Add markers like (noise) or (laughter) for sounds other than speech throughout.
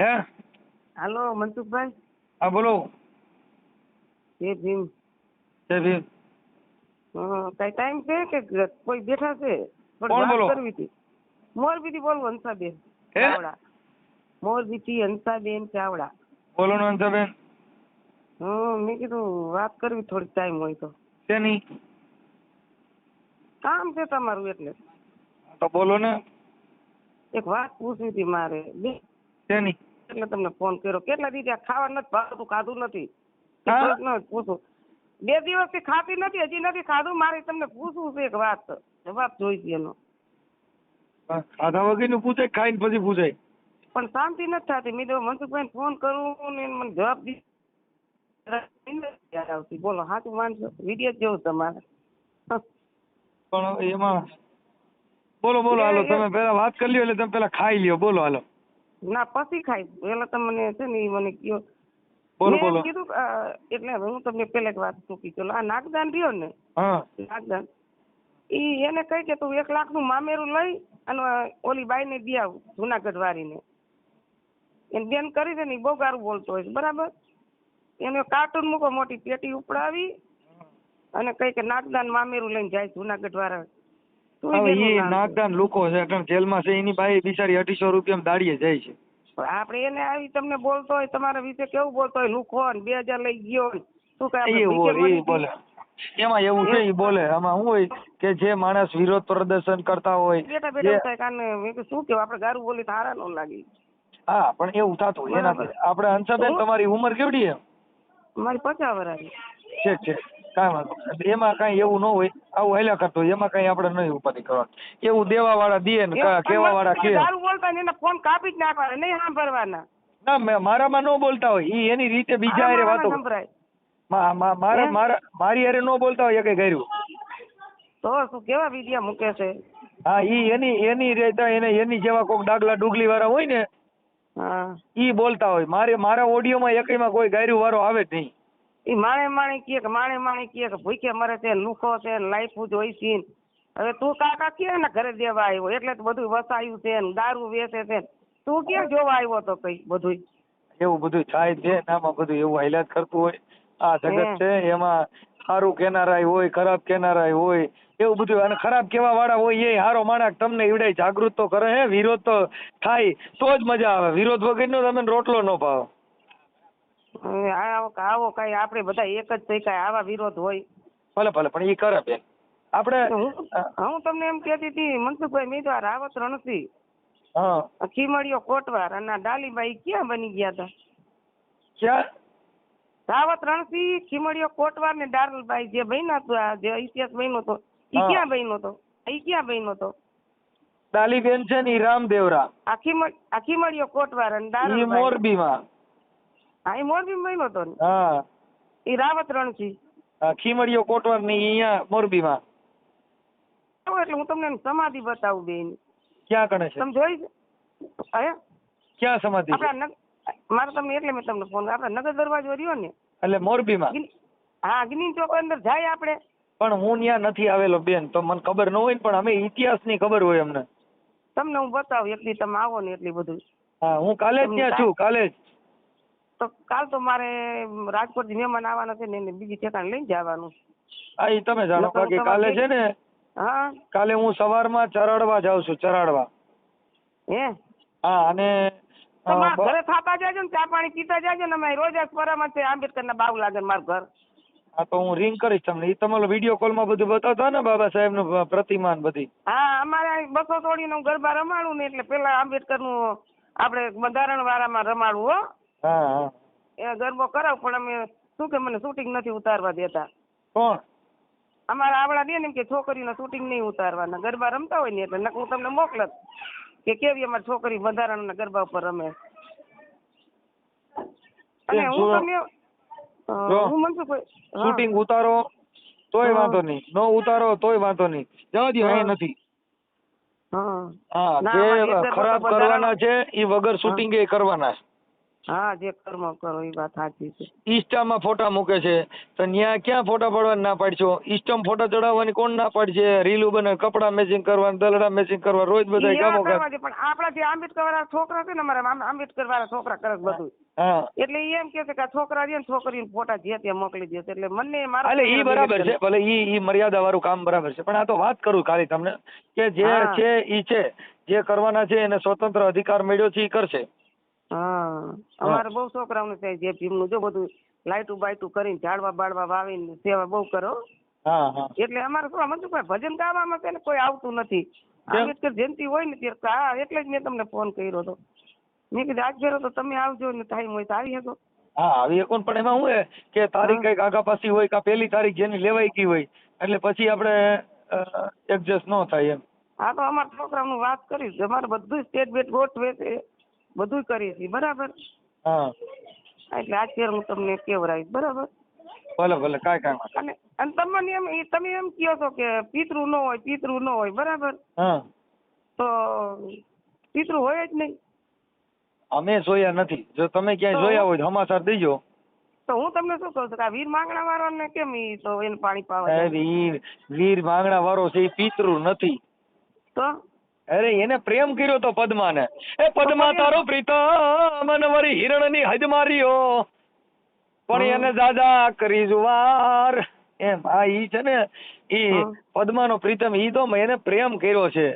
હે? હાલો મનસુખભાઈ? હા બોલો. જય ભીમ. જય ભીમ. કઈ ટાઈમ છે કે કોઈ બેઠા છે? કોણ બોલો? કરવી હતી. મોરબીથી બોલો હંસાબેન? ચાવડા. મોરબીથી હંસાબેન ચાવડા. બોલો ને અંશાબેન હં મેં કીધું વાત કરવી થોડી ટાઈમ હોય તો. શેની? કામ છે તમારું એટલે. તો બોલો ને. એક વાત પૂછવી હતી મારે. બે શેની? એટલે તમને ફોન કર્યો. કેટલા દી ત્યાં ખાવા નથી ભાવતું ખાધું નથી? પૂછું. બે દિવસથી ખાતી નથી હજી નથી ખાધું. મારે તમને પૂછવું છે એક વાત. જવાબ જોઈશે એનો. ખાધા વગરનું પૂછાય ખાઈને પછી પૂછાય. પણ શાંતિ નથી થતી. મેં તો મનસુખભાઈ ફોન કરું ને મને જવાબ દી આવતી બોલો સાચું માનશો? વીડિયો જ જોઉં તમારે. પણ એમાં બોલો બોલો હાલો તમે પેલા વાત કરી લ્યો એટલે તમે પેલા ખાઈ લ્યો. બોલો હાલો. ના પછી ખાઈ. પેલા તમને છે ને મને કયો. બોલો બોલો. કીધું એટલે હવે હું તમને પેલા વાત ચૂકી ચલો આ નાગદાન રહ્યો ને? હા. નાગદાન. ઈ એને કહી કે તું એક લાખનું મામેરું લઈ અને ઓલી બાઈ ને દી આવ જુનાગઢ વાળી ને એને બેન કરી દે ને બહુ ગારું બોલતો હોય બરાબર? એને કાર્ટૂન મૂકો મોટી પેટી ઉપડાવી અને કઈ કે નાગદાન મામેરું લઈને જાય જુનાગઢ વાળા હવે એ નાગદાન લોકો છે કારણ જેલમાં છે એની બાઈ બિચારી અઢીસો રૂપિયા દાડીએ જાય છે. આપણે એને આવી તમને બોલતો હોય તમારા વિશે કેવું બોલતો હોય લુખો ને બે હજાર લઈ ગયો શું કહે એ બોલે એમાં એવું છે એ બોલે આમાં શું હોય કે જે માણસ વિરોધ પ્રદર્શન કરતા હોય બેઠા થાય કાને શું કેવું આપણે ગારું બોલી તો હારા ન લાગી. હા પણ એવું થતું એના પર આપણે હંસાબેન તમારી ઉંમર કેવડી છે? મારી પચાસ વર્ષની છે છે કાંઈ વાંધો નહીં. એમાં કાંઈ એવું ન હોય આવું હેલા કરતું હોય એમાં કાંઈ આપણે નહીં ઉપાધિ કરવાની. એવું દેવા વાળા દે ને કેવા વાળા કે દારૂ બોલતા એના ફોન કાપી જ નાખવાના નહીં સાંભળવાના. ના મેં- મારામાં ન બોલતા હોય. ઈ એની રીતે બીજા હારે વાતો મારા મારા મારી હારે ન બોલતા હોય એ કઈ કર્યું તો શું કેવા વિદ્યા મૂકે છે? હા ઈ એની એની રહેતા એને એની જેવા કોક ડાગલા ડુગલી વાળા હોય ને હા. ઈ બોલતા હોય. મારે મારા ઓડિયોમાં એકઈમાં કોઈ ગાયરું વાળો આવે જ નહીં. ઈ માણે માણે કે માણે માણે કે ભૂખે મરે છે લુખો છે લાઈફ લાઈફું જ હોય છે. હવે તું કાકા કે ને ઘરે દેવા આવ્યો? એટલે તો બધું વસાયું છે ને દારૂ વેચે છે તું ક્યાં જોવા આવ્યો તો કઈ બધું એવું બધું થાય છે ને આમાં બધું એવું હાઈલાત કરતું હોય. આ જગત છે એમાં સારું કેનારાય હોય ખરાબ કેનારાય હોય એવું બધું અને ખરાબ કેવા વાળા હોય એ હારો માણસ તમને ઈવડાય. જાગૃત તો કરે હે વિરોધ તો થાય તો જ મજા આવે. વિરોધ વગરનો તમને રોટલો ન ભાવે. આવો આવો કઈ આપણે બધા એક જ થઈ કાંઈ આવા વિરોધ હોય. ભલે ભલે પણ એ કરે બેન. આપણે હું તમને એમ કહેતી હતી મનસુખભાઈ મેં તો આ રાવત રણસી હા. ખીમડીયો કોટવાર અને ડાલીબાઈ ક્યાં બની ગયા હતા ક્યાં? રાવત રણસી ખીમડીયો કોટવાર ને ડાલબાઈ જે બન્યા હતા જે ઇતિહાસ બન્યો હતો એ ક્યાં બન્યો હતો એ ક્યાં બન્યો હતો ડાલીબેન છે ને રામદેવરા આ આખી આ ખીમડીયો કોટવાર અને ડાલબાઈ. મોરબીમાં. હા એ મોરબી બન્યો હતો ને. હા. ઈ રાવત રણજી હા, ખીમડીયો કોટવારની અહીંયા મોરબી માં. એટલે હું તમને સમાધિ બતાવું બેન. ક્યાં કણે છે? તમે જોઈ? હે? ક્યાં સમાધિ આપણા મારે તમને એટલે મેં તમને ફોન આપણા નગર દરવાજો રહ્યો ને. એટલે મોરબી માં? હા અગ્નિ ચોક અંદર જાય આપણે. પણ હું ત્યાં નથી આવેલો બેન તો મને ખબર ન હોય ને પણ અમે ઇતિહાસની ખબર હોય અમને. તમને હું બતાવું એટલી તમે આવો ને એટલી બધું. હા હું કાલે જ ત્યાં છું કાલે જ. તો કાલ તો મારે રાજકોટ મહેમાન આવવાના છે ને એને બીજી ઠેકાણે લઈને જવાનું. હા એ તમે જાણો બાકી કાલે છે ને હા. કાલે હું સવારમાં ચરાડવા જાઉં છું ચરાડવા. હે? હા અને ઘરે ખાવા જાજો ને ચા પાણી પીતા જાજો ને અમે રોજ પરામાં છે આંબેડકર ના બાવ લાગે મારું ઘર. હા તો હું રિંગ કરીશ તમને. એ તમારો વીડિયો કોલમાં બધું બતાવતા ને બાબા સાહેબનું પ્રતિમા બધી. હા અમારે બસો તોડીને હું ગરબા રમાડું ને એટલે પેલા આંબેડકરનું આપણે બંધારણ વાળામાં રમાડવું હો. હા એ ગરબો કરાવ પણ અમે શું કે મને શૂટિંગ નથી ઉતારવા દેતા. કોણ? અમારા આવડા દે ને એમ કે છોકરીને શૂટિંગ નહીં ઉતારવાના. ગરબા રમતા હોય ને એટલે હું તમને મોકલત કે કેવી અમારી છોકરી બંધારણના ગરબા ઉપર રમે. અને હું તમને હું મનસુ હા. શૂટિંગ ઉતારો તોય વાંધો નહીં. નો ઉતારો તોય વાંધો નહીં. જવા દો અહીં નથી. હા. જે ખરાબ કરવાના છે એ વગર શૂટિંગ એ કરવાના છે. હા જે કર્મ કરો એ વાત સાચી છે. ઇન્સ્ટામાં ફોટા મૂકે છે. તો ન્યા ક્યાં ફોટા પાડવાની ના પાડશો? ઇન્સ્ટામાં ફોટા ચડાવવાની કોણ ના પાડશે? રીલું બને કપડા મેચિંગ કરવા દલડા મેચિંગ કરવા રોજ બધા કામો કરે. પણ આપણા જે આંબેડકર વાળા છોકરા છે ને અમારા આંબેડકર વાળા છોકરા કરે બધું એટલે એમ કે છે કે છોકરા છે ને છોકરીને ફોટા જે ત્યાં મોકલી દે એટલે મને મારા એટલે ઈ બરાબર છે. ભલે ઈ ઈ મર્યાદા વાળું કામ બરાબર છે. પણ આ તો વાત કરું ખાલી તમને કે જે છે ઈ છે. જે કરવાના છે એને સ્વતંત્ર અધિકાર મળ્યો છે ઈ કરશે. હા. અમારે બહુ છોકરાઓને થાય જે ભીમનું જો બધું લાઈટું બાઈટું કરીને ઝાડવા બાળવા વાવીને સેવા બહુ કરો. એટલે અમારે શું મનસુખભાઈ ભજન ગાવામાં છે ને કોઈ આવતું નથી. આંબેડકર જયંતિ હોય ને ત્યારે હા એટલે જ મેં તમને ફોન કર્યો હતો. મેં કીધું આજ ફેરો તો તમે આવજો ને ટાઈમ હોય તો આવી શકો. હા આવી શકો પણ એમાં શું કે તારીખ કંઈક આગા પાછી હોય કે પેલી તારીખ જેની લેવાઈ ગઈ હોય એટલે પછી આપણે એડજસ્ટ ન થાય એમ. હા તો અમારા છોકરાનું વાત કરીશ અમારે બધું સ્ટેટ બેટ ગોઠવે છે. બધું કરીએ છીએ બરાબર? હા. એટલે ફેર હું તમને કેવરાઈશ બરાબર? ભલે ભલે કાંઈ કાંઈ અને અને તમને એમ તમે એમ કહો છો કે પિતૃ ન હોય પિતૃ ન હોય બરાબર? હા. તો પિતૃ હોય જ નહીં. અમે જોયા નથી. જો તમે ક્યાંય જોયા હોય તો સમાચાર દેજો. તો હું તમને શું કહું છું કે વીર માંગણા વાળાને કેમ ઈ તો એને પાણી પાવા વીર વીર માંગણા વાળો છે એ પિતૃ નથી. તો? અરે એને પ્રેમ કર્યો તો પદ્માને. એ પદ્મા તારો પ્રીતમ વળી હિરણની હદ માર્યો. પણ એને દાદા કરી જુવાર. એમ આ ઈ છે ને ઈ. પદ્માનો પ્રીતમ ઈ તો એને પ્રેમ કર્યો છે.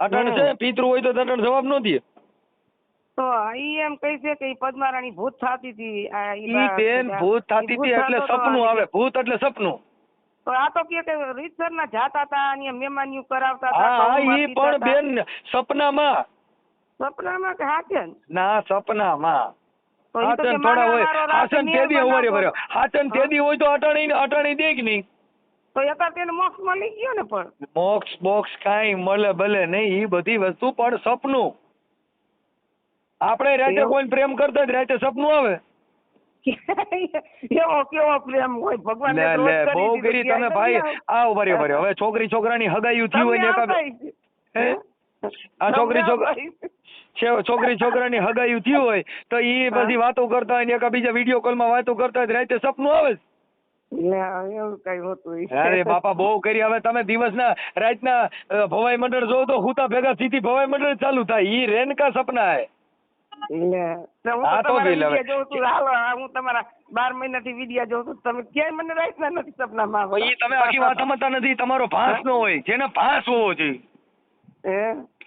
અટણ છે પિતૃ હોય તો અટણ જવાબ ન દે. તો ઈ એમ કહે છે કે પદ્મા પદ્મારાણી ભૂત થતી હતી. ઈ બેન ભૂત થાતી હતી એટલે સપનું આવે ભૂત એટલે સપનું. આ તો કે કે રીતસરના જાતા હતા અને મહેમાનીઓ કરાવતા હતા હા પણ બેન સપનામાં. સપનામાં કે હાચે ના? સપનામાં. હાચન થોડા હોય. હાચન તેદી ઊભા રહ્યો હાચન તેદી હોય તો અટાણી અટાણી દે કે નહીં? તો તેને મોક્ષ મળી ગયો ને પણ. મોક્ષ બોક્સ કાઈ મળે ભલે નહીં એ બધી વસ્તુ પણ સપનું. આપણે રાતે કોઈ પ્રેમ કરતા જ રાતે સપનું આવે. એવો કેવો પ્રેમ હોય? ભગવાન લે લે બહુ કરી તમે ભાઈ આ ઊભા રહ્યો હવે છોકરી છોકરાની હગાયું થયું હોય ને હે? આ છોકરી છોકરા છોકરી છોકરાની હગાયું થયું હોય તો એ. બધી વાતો કરતા હોય ને એકા બીજા વીડિયો કોલમાં વાતો કરતા હોય રાતે સપનું આવે એવું કઈ અરે બાપા બહુ કરી. હવે તમે દિવસના રાતના ભવાઈ મંડળ જોવો તો હુતા ભેગા સીધી ભવાઈ મંડળ ચાલુ થાય. ઈ રેનકા સપના હે. હું હા, તો તો તમારા બી લે હવે. વિડિયા જોઉં છું. હાલો આ હું તમારા બાર મહિનાથી વિડિયા જોઉં છું. તમે ક્યાંય મને રાતના નથી સપનામાં આવતા. ઈ તમે આખી વાત સમજતા નથી. તમારો ભાસ નો હોય. જેનો ભાસ હોવો જોઈએ. હે?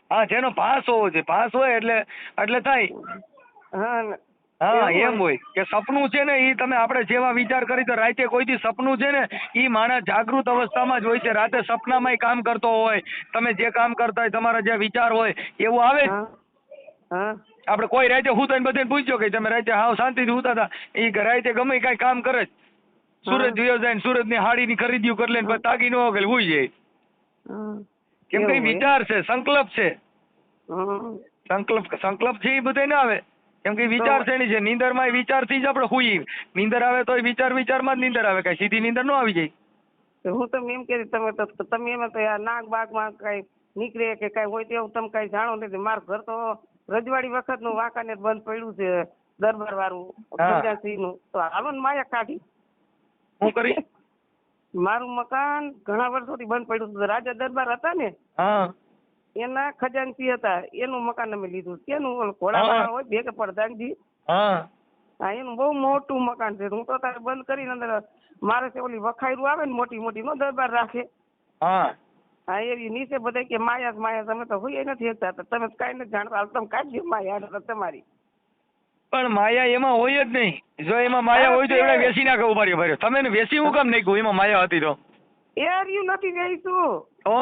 હા જેનો ભાસ હોવો જોઈએ. ભાસ હોય એટલે એટલે થાય. હા હા એમ હોય. કે સપનું છે ને ઈ તમે આપણે જેવા વિચાર કરી તો રાતે કોઈ થી સપનું છે ને ઈ માણસ જાગૃત અવસ્થામાં જ હોય છે. રાતે સપનામાંય કામ કરતો હોય. તમે જે કામ કરતા હોય તમારા જે વિચાર હોય એવું આવે. હા. આપણે કોઈ રાતે હુતા ને બધાને પૂછ્યો કે તમે રાતે હાવ શાંતિથી હુતા હતા એ રાતે ગમે કાંઈ કામ કરે જ. સુરત જોયો જાય ને હાડી ની ખરીદીઓ કરી લે તાકી ન હોય હુઈ જાય. કેમ કે. વિચાર છે સંકલ્પ છે. સંકલ્પ સંકલ્પ છે એ બધે ના આવે. કેમ કે વિચાર છે નીંદરમાં વિચારથી જ આપણે હુઈ નીંદર આવે તો વિચાર વિચારમાં જ નીંદર આવે કઈ સીધી નીંદર ન આવી જાય. હું તમને એમ કે તમે તો તો તમે એમાં તો આ બાગમાં કઈ નીકળે કે કઈ હોય તેવું તમે કઈ જાણો નથી મારું ઘર તો રજવાડી વખતનું વાંકાનેર બંધ પડ્યું છે દરબાર વાળું હા. નું તો હાલો ને માયા કાઢી. શું કરી? (laughs) મારું મકાન ઘણા વર્ષોથી બંધ પડ્યું હતું રાજા દરબાર હતા ને એના ખજાનચી હતા. એનું મકાન અમે લીધું. ઓલું ઘોડા હા. હોય બે પ્રધાનજી હા. હા એનું બહુ મોટું મકાન છે. હું તો તારે બંધ કરીને અંદર મારે છે ઓલી વખાયરું આવે ને મોટી મોટી નો દરબાર રાખે. હા. હા એવી નીચે બધા કે માયા માયા તમે તો હોય નથી તમે કઈ નથી જાણતા તમે કાઢી માયા તમારી. પણ માયા એમાં હોય જ નહીં. જો એમાં માયા હોય તો એવડે વેસી નાખે ઊભા રહ્યો ભર્યો તમે વેસી હું કામ નાખ્યું? એમાં માયા હતી તો. યાર યુ નથી વેચતું. તો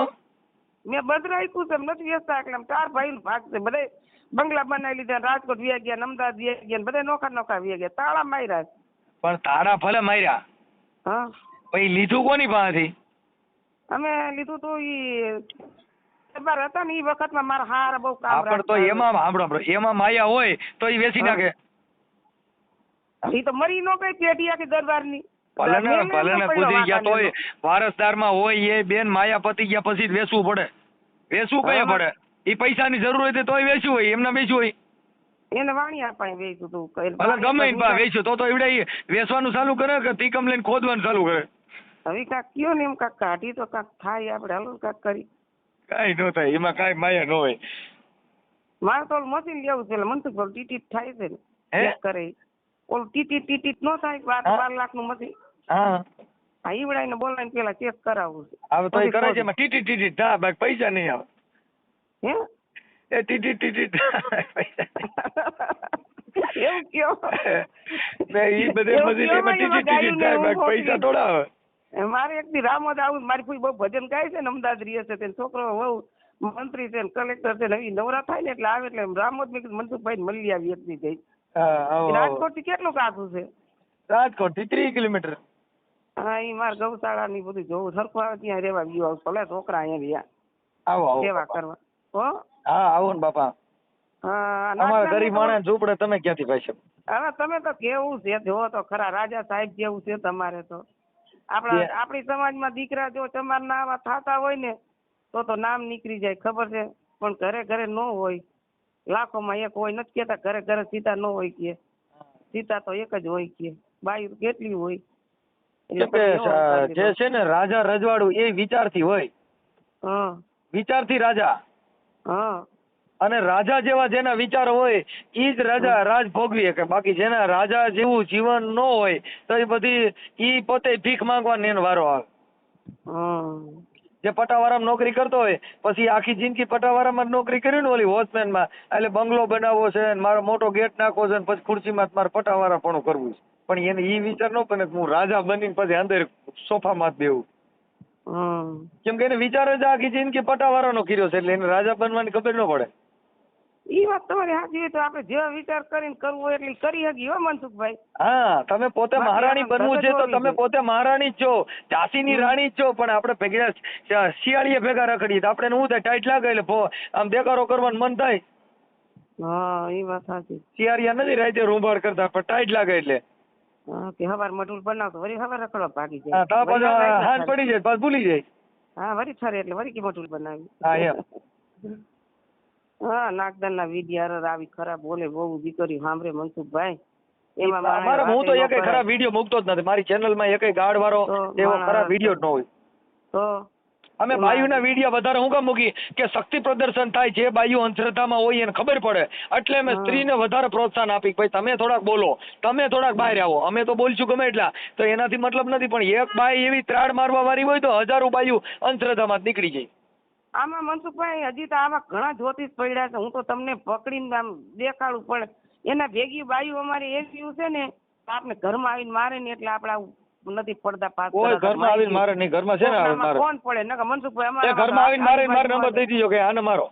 મેં બંધ રાખ્યું છે નથી વેચતા એટલે ચાર ભાઈ ભાગ છે બધા બંગલા બનાવી લીધા રાજકોટ વ્યા ગયા અમદાવાદ વ્યા ગયા બધા નોખા નોખા વ્યા ગયા તાળા માર્યા. પણ તારા ભલે માર્યા હા. પછી લીધું કોની પાસેથી? અમે લીધું તો ઈ દરબાર હતા ને ઈ વખતમાં મારા હાર બહુ કામ આપણ તો એમાં સાંભળો સાંભળો, એમાં માયા હોય તો એ વેચી નાખે. ઈ તો મરી નો કઈ પેઢી આખી દરબારની. ની ને મેં ભલે ને એમનો કૂદી પડ્યો ગયા તોય. વારસદારમાં હોય એ બેન માયા પતી ગયા પછી વેસવું વેચવું પડે. વેચવું કયા. પડે? એ પૈસાની જરૂર હોય તોય વેચવું હોય એમને વેચવું હોય. એને વાણી પાસે વેચ્યું તું કઈ ભલે ગમે ઈ વેચ્યું તો તો એવડે ઈ વેચવાનું ચાલુ કરે કે તીકમ લઈને ખોદવાનું ચાલુ કરે? હવે કાક કયો ને એમ કાક કાઢી તો કાક થાય આપણે હાલો કાક કરી. કાઈ ન થાય એમાં કાંઈ માયા નો હોય. મારે તો મશીન લેવું છે મને તો ટીટીટ થાય છે ને. ચેક કરે. ઓલું ટીટીટ ટીટીટ નો થાય બાર બાર લાખનું મશીન હા. હા ઈવડાઈને બોલાવીને પેલા ચેક કરાવવું છે. હવે તો કરે છે એમાં ટીટી ટીટી થાય બાકી પૈસા નહીં આવે. હે? એ ટીટી ટીટી પૈસા એવું કયો ને ઈ બધે મશીન એમાં ટીટી ટીટી થાય બાકી પૈસા થોડા આવે. મારે એક દી રામોદ આવું મારી ફૂઈ બહુ ભજન ગાય છે ને અમદાવાદ છે તેને છોકરો વહુ મંત્રી છે ને કલેક્ટર છે ને એ નવરા થાય ને એટલે આવે એટલે રામોદ મેં કીધું મનસુખભાઈ ને મળી આવી એક દી જઈ. રાજકોટથી કેટલું કાઢું છે? રાજકોટથી ત્રીસ કિલોમીટર. હા એ મારે ગૌશાળા ની બધું જોવું સરખું આવે ત્યાં રેવા ગયું આવું ભલે છોકરા અહીંયા રહ્યા. આવો આવો સેવા કરવા. હો? હા આવો ને બાપા. અમારા ગરીબ માણસ ઝૂંપડે તમે ક્યાંથી પૈસા હવે તમે તો કેવું છે જો તો ખરા રાજા સાહેબ જેવું છે તમારે તો. આપણા આપણી સમાજમાં દીકરા જો તમારા ના આવા થતા હોય ને તો તો નામ નીકળી જાય ખબર છે? પણ ઘરે ઘરે ન હોય. લાખોમાં એક હોય નથી કેતા ઘરે ઘરે સીતા ન હોય કે. સીતા તો એક જ હોય કે. બાઈ કેટલી હોય? જે છે ને રાજા રજવાડું એ વિચારથી હોય. હા. વિચારથી રાજા. હા. અને રાજા જેવા જેના વિચાર હોય ઈ જ રાજા રાજ ભોગવી શકે. બાકી જેના રાજા જેવું જીવન ન હોય તો એ બધી ઈ પોતે ભીખ માંગવાની એનો વારો આવે. જે પટાવારામાં નોકરી કરતો હોય પછી આખી જિંદગી પટાવારામાં નોકરી કરી ને ઓલી વોચમેનમાં એટલે બંગલો બનાવવો છે ને મારો મોટો ગેટ નાખવો છે ને પછી ખુરશીમાં મારે પટાવારા પણ કરવું છે. પણ એને ઈ વિચાર ન પણ હું રાજા બનીને પછી અંદર સોફામાં જ બેવું કેમ કે એને વિચાર જ આખી જિંદગી પટાવાળાનો કર્યો છે એટલે એને રાજા બનવાની ખબર ન પડે. ઈ વાત તમારી સાચી તો આપણે જેવા વિચાર કરીને કરવું એટલે કરી શકીએ હો મનસુખભાઈ. હા તમે પોતે મહારાણી બનવું છે તો તમે પોતે મહારાણી જ છો ઝાંસીની રાણી છો પણ આપણે ભેગા શિયાળીએ ભેગા રખડીએ તો આપણે શું થાય ટાઈટ લાગે એટલે આમ દેકારો કરવાનું મન થાય. હા એ વાત સાચી. શિયાળિયા નથી રાતે રૂંભાળ કરતા પણ ટાઈટ લાગે એટલે. કે હવાર મટુલ બનાવતો વળી હવાર રખડવા ભાગી જાય. હા પાછા પડી જાય પાછ ભૂલી જાય. હા વળી ફરે એટલે વળી કે મટુલ બનાવી. હા એમ. (laughs) હા નાગદાન ના વિદ્યાર આવી ખરાબ બોલે બહુ દીકરી સાંભળે મનસુખભાઈ. એમાં મારા હું તો કરાય. ખરાબ વીડિયો મૂકતો જ નથી. મારી ચેનલમાં એકેય ગાળ વાળો તો એવો ખરાબ વીડિયો ન હોય. તો અમે બાયુના વીડિયો વધારે હું કામ મૂકી કે શક્તિ પ્રદર્શન થાય જે બાયુ અંધશ્રદ્ધામાં હોય એને ખબર પડે. એટલે અમે. સ્ત્રીને વધારે પ્રોત્સાહન આપી ભાઈ તમે થોડાક બોલો તમે થોડાક બહાર આવો. અમે તો બોલશું ગમે એટલા. તો એનાથી મતલબ નથી પણ એક બાઈ એવી ત્રાડ મારવા વાળી હોય તો હજારો બાયુ અંધશ્રદ્ધામાં નીકળી જાય. આમાં મનસુખભાઈ હજી તો આવા ઘણા જ્યોતિષ પડ્યા છે. હું તો તમને પકડીને આમ દેખાડું પણ એના ભેગી બાયુ અમારી એવી છે ને આપને ઘરમાં આવીને મારે ને એટલે આપણે નથી પડતા પાસ કોઈ ઘરમાં આવીને મારે નહીં ઘરમાં છે ને મારે? કોણ પડે? નકર મનસુખભાઈ અમારે ઘરમાં આવીને મારે મારો નંબર દઈ દીજો કે આને મારો.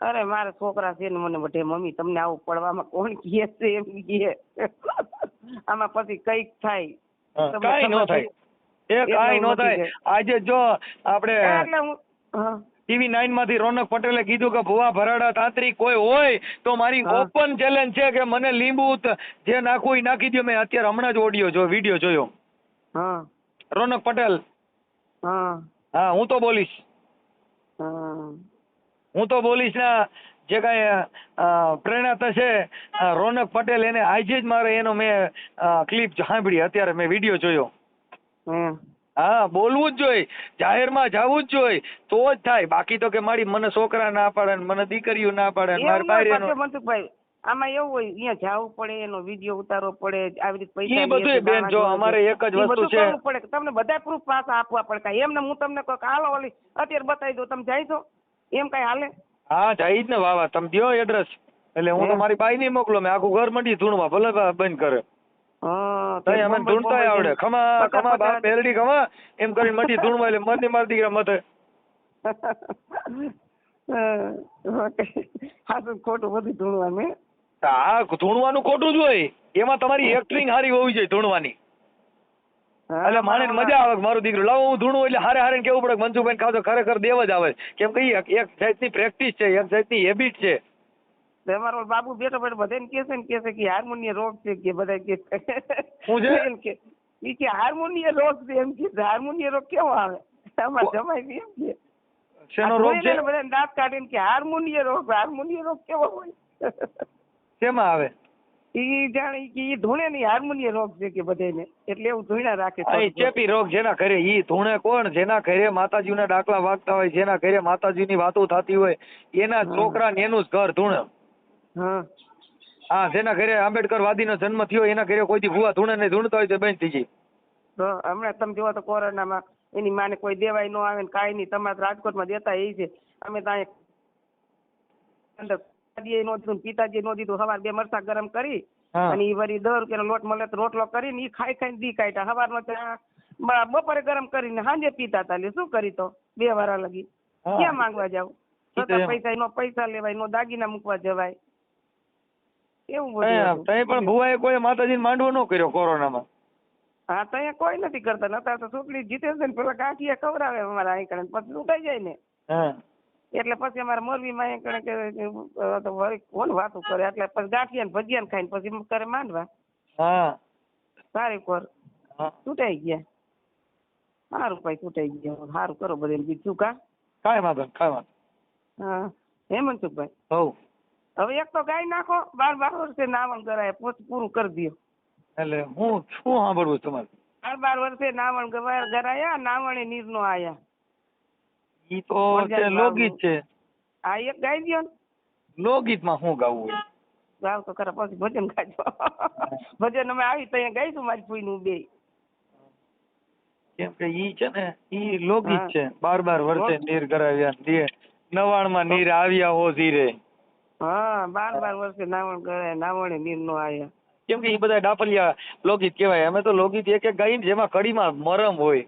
અરે મારા છોકરા છે ને મને બધે મમ્મી તમને આવું પડવામાં કોણ કહે છે એમ કહે. આમાં પછી કંઈક થાય. કઈ ન થાય? એ કઈ ન થાય. આજે જો આપણે એટલે હા. ટીવી નાઇનમાંથી રોનક પટેલે કીધું કે ભુવા ભરાડા તાંત્રિક કોઈ હોય તો મારી. ઓપન ચેલેન્જ છે કે મને લીંબુ જે નાખવું એ નાખી દો મેં અત્યારે હમણાં જ ઓડિયો જો વીડિયો જોયો. હા. રોનક પટેલ. હા. હા હું તો બોલીશ. હા. હું તો બોલીશ ના જે કાંઈ પ્રેરણા થશે રોનક પટેલ એને આજે જ મારે એનો મેં ક્લિપ સાંભળી. અત્યારે મેં વીડિયો જોયો. હમ. હા બોલવું જ જોઈએ. જાહેરમાં જવું જ જોઈએ. તો જ થાય. બાકી તો કે મારી મને છોકરા ના પાડે ને મને દીકરીઓ ના પાડે મારે મનસુખભાઈ. આમાં એવું હોય અહીંયા જવું પડે એનો વીડિયો ઉતારવો પડે આવી રીતે પૈસા એ બધું બેન જો અમારે એક જ વસ્તુ છે. પડે. તમને બધા પ્રૂફ પાછા આપવા પડે કાંઈ. એમને હું તમને કહું હાલો ઓલી અત્યારે બતાવી દઉં. તમે જાય છો? એમ કાંઈ હાલે? હા જાય જ ને વાવા તમે દો એડ્રેસ એટલે હું તો મારી બાઈ નહીં મોકલો. મેં આખું ઘર મંડી ધૂણવા ભલે બંધ કરે. હા. તઈ અમે ઢૂંઢતા આવડે. ખમા ખમા બા પેરડી ખમા એમ કરીને મંડી ધૂણવા એટલે મરની મારી દીકરા મથે. હા સાચું ખોટું બધું ધૂણવાનું. હા ધૂણવાનું ખોટું જ હોય. એમાં તમારી એક્ટિંગ સારી હોવી જોઈએ ધૂણવાની. એટલે માને મજા આવે મારું દીકરું લાવો હું ધૂણું એટલે હારે હારે કેવું પડે કે મનસુખભાઈ ખાવ તો ખરેખર દેવ જ આવે. કેમ કે એક એક જાતની પ્રેક્ટિસ છે એક જાતની હેબિટ છે. તમારો બાબુ બેઠો બેઠો બધાને કે છે ને કહે છે કે હાર્મોનિય રોગ છે કે બધા કે છે? એમ કે ઈ કે હાર્મોનિય રોગ છે એમ કે હાર્મોનિય રોગ કેવો આવે? આમાં જમાઈ બી એમ કે. શેનો રોગ છે? બધાને દાંત કાઢીને કે હાર્મોનિય રોગ હાર્મોનિય રોગ કેવો હોય? શેમાં આવે? ઈ જાણે કે ઈ ધૂણે ની હાર્મોનિય રોગ છે કે બધાને એટલે એવું ધૂણા રાખે છે ચેપી રોગ જેના ઘરે ઈ ધૂણે કોણ? જેના ઘરે માતાજીના ડાકલા વાગતા હોય જેના ઘરે માતાજીની વાતો થતી હોય એના છોકરા ને એનું જ ઘર ધૂણે. હા. હા જેના ઘરે આંબેડકર વાદીનો જન્મ થયો એના ઘરે કોઈથી ભૂવા ધૂણે ને ધૂણતા હોય તો બંધ થઈ જાય. તો હમણાં તમે જોવો તો કોરોનામાં એની માને કોઈ દેવાય ન આવે ને કાંઈ નહીં તમારે રાજકોટમાં દેતા એ છે. અમે તો અહીંયા પિતાજીએ નો દીધું ને પિતાજીએ નો દીધું સવાર બે મરચા ગરમ કરી અને એ વળી દસ રૂપિયાનો લોટ મળે તો રોટલો કરીને એ ખાઈ ખાઈને દી કાઢ્યા. સવારમાં ત્યાં બપોરે ગરમ કરીને સાંજે પીતા લે શું કરી તો? બે વારા લગી. ક્યાં માંગવા જાવ? છતાં પૈસા નો પૈસા લેવાય નો દાગીના મૂકવા જવાય. એવું બધું તઈ પણ ભુવાએ કોઈ માતાજીને માંડવો ન કર્યો કોરોનામાં. હા તો અહીંયા કોઈ નથી કરતા નતા તો છોકરી જીતે છે ને પેલા ગાંઠિયા ખવડાવે અમારા અહીં કણે પછી લૂંટાઈ જાય ને. હા. એટલે પછી અમારા મોરબીમાં અહીં કણે કે કોણ વાતું કરે? એટલે પછી ગાંઠિયા ને ભજીયા ને ખાઈને પછી કરે માંડવા. હા. સારી કોર. તૂટાઈ ગયા. સારું ભાઈ તૂટાઈ ગયા. સારું કરો બધે બીજું કા? કાંઈ વાંધો કાંઈ વાંધો હા. હેમંતભાઈ. હવ. હવે એક તો ગાય નાખો બાર બાર વર્ષે નાવણ કરાય પૂરું કરી દો એટલે હું શું સાંભળવું તમારે? બાર બાર વર્ષે નાવણ ગરાયા નાવણે નીર નો આયા. ઈ તો લોકગીત છે. આ એક ગાઈ દો લોકગીતમાં શું ગાવું હોય? ગાવ તો ખરા પછી ભજન ગાજો. ભજન અમે આવી ત્યાં ગાઈશું મારી ફૂઈનું બે. કેમ કે ઈ છે ને ઈ લોકગીત છે. બાર બાર વર્ષે નીર કરાવ્યા નવાણમાં નીર આવ્યા હો ધીરે. હા બાર બાર વર્ષે નાવણ કરે નાવણે નીર નો આયા. કેમ કે એ બધા ડાપલિયા લોકગીત કહેવાય. અમે તો લોકગીત એક એક ગાઈ જેમાં કડીમાં મરમ હોય.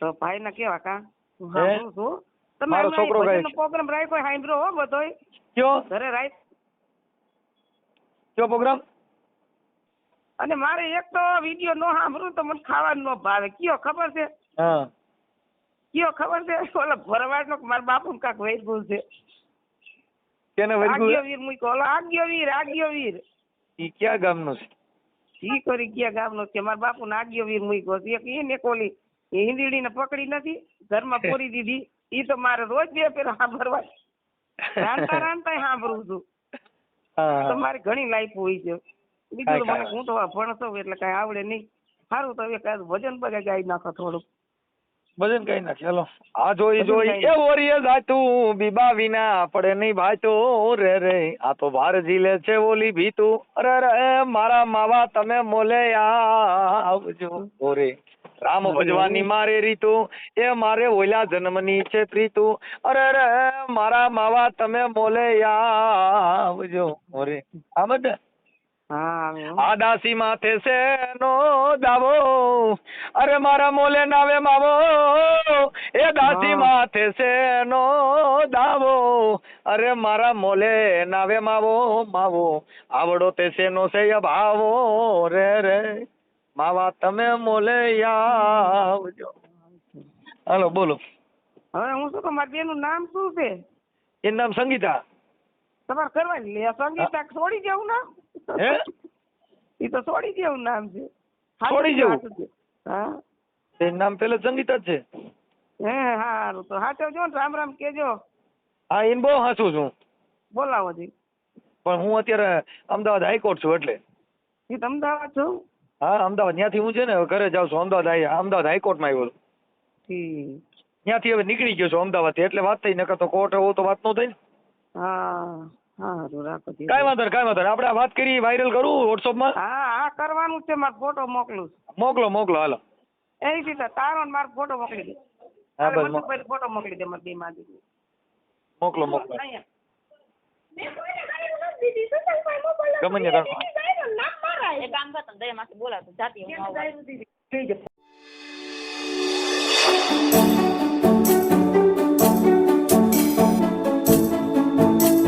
તો ભાઈ ના કેવા કા? હું સાંભળું છું. તમે મારો છોકરો ગાય. પ્રોગ્રામ રાખ્યો સાંભળો હો બધોય. કયો? ઘરે રાખ. કયો પ્રોગ્રામ અને મારે એક તો વીડિયો નો સાંભળું તો મને ખાવાનું નો ભાવે. કયો ખબર છે? હા. કયો ખબર છે? ઓલા ભરવાડ નો મારા બાપુ કાક વૈદગુલ છે. કેને વરગું વીર મૂક્યો. ઓલો આગિયો વીર આગિયો વીર ઈ ક્યાં ગામનું છે? ઈ કરી ગયા ગામનો છે? મારા બાપુ ને વીર મૂક્યો છે. એક ઈ ને એક ઓલી એ હિંદીડીને પકડી નથી ઘરમાં પૂરી દીધી. ઈ તો મારે રોજ બે ફેર સાંભળવા રાંધતા રાંધતા સાંભળું છું. તો મારે ઘણી લાઈફ હોય છે. બીજું મને હું. તો ભણતો એટલે કઈ આવડે નહીં. સારું તો હવે ભજન બધા ગાઈ નાખો થોડું ભજન કઈ નાખી ચાલો આ જોઈ જોઈ એ વોરીએ જાતું બીબા વિના પડે નહીં ભાતો રે રે આ તો ભાર ઝીલે છે ઓલી ભીતું. અરે રે મારા માવા તમે મોલે આવજો ઓરે રામ ભજવાની મારે રીતું. એ મારે ઓલા જન્મની છે પ્રીતું. અરે રે મારા માવા તમે મોલે આવજો ઓરે આમ બધા દાસી માથે છે નો દાવો? અરે મારા મોલે નાવે માવો. એ દાસી માથે છે નો દાવો? અરે મારા મોલે નાવે માવો માવો. આવડો તે છે નો છે ભાવો? રે રે. માવા તમે મોલે આવજો. હાલો બોલો. હવે હું શું કહું? મારી બેનું નામ શું છે? એનું નામ સંગીતા. તમારે કરવાની લે સંગીતા છોડી દેવું નામ? હે? ઈ તો છોડી દેવું નામ છે. છોડી દેવું? હા. એ નામ પેલું સંગીતા જ છે? હે હારું. તો હાચવજો ને રામ રામ કેજો. હા એને બહુ હાચું છું. બોલાવો જી. પણ હું અત્યારે અમદાવાદ હાઈકોર્ટ છું એટલે. એ તો અમદાવાદ છો? હા અમદાવાદ. ત્યાંથી હું છે ને ઘરે જાઉં છું. અમદાવાદ અમદાવાદ હાઈકોર્ટમાં આવ્યો છું. ત્યાંથી હવે નીકળી ગયો છું અમદાવાદ એટલે વાત થઈ નકર તો કોર્ટ હોવ તો વાત ન થઈ ને. હા. હા હારું વાંધો નહીં વાંધો નહીં. વાત કરી વાયરલ કરું વોટ્સઅપમાં? હા હા કરવાનું છે મારો ફોટો મોકલું મોકલો મોકલો હાલો. એ સીધા તારો ને મારો ફોટો મોકલી દે. હા બસ ફોટો મોકલી દે મારી બે માં મોકલો મોકલો. ગમે થઈ જાય